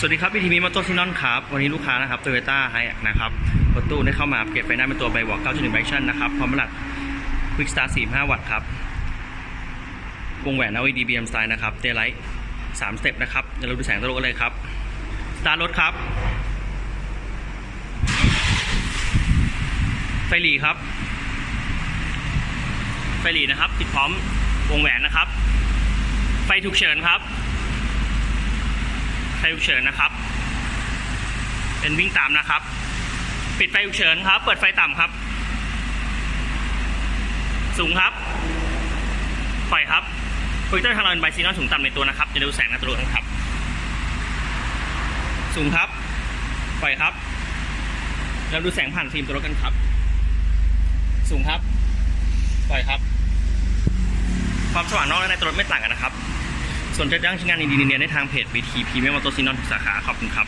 สวัสดีครับพีทีมีมอเตอร์ซินอนครับ วันนี้ลูกค้านะครับโตโยต้าไฮนะครับรถตู้ได้เข้ามาเกรดไฟหน้าเป็นตัวไบวอก9.1 Action นะครับพร้อมรหัส Quick Start 45 วัตต์ครับ วงแหวน LED BM Style นะครับเตไลท์3สเต็ปนะครับเดี๋ยวเราดูแสงตะลุกันเลยครับ สตาร์ทรถครับ ไฟหลีครับ ไฟหลีนะครับ ติดพร้อมวงแหวนนะครับ ไฟฉุกเฉินครับ ฟฉุกเฉินนะครับ เป็นวิ่งตามนะครับ ปิดไฟฉุกเฉินครับ เปิดไฟต่ำครับ สูงครับ ปล่อยครับโปรเจคเตอร์ทางเราเป็นไบซีนอนสูงต่ำในตัวนะครับ จะดูแสงนตัวรถนะครับ สูงครับ ปล่อยครับ เราดูแสงผ่านฟิล์มตัวรถกันครับ สูงครับ ปล่อยครับ ความสว่างนอกและในตัวรถไม่ต่างกันนะครับ สนใจจ้างชิ้นงานดีๆเนียนๆได้ทางเพจ BT พรีเมียมอตซินอนทุกสาขา ขอบคุณครับ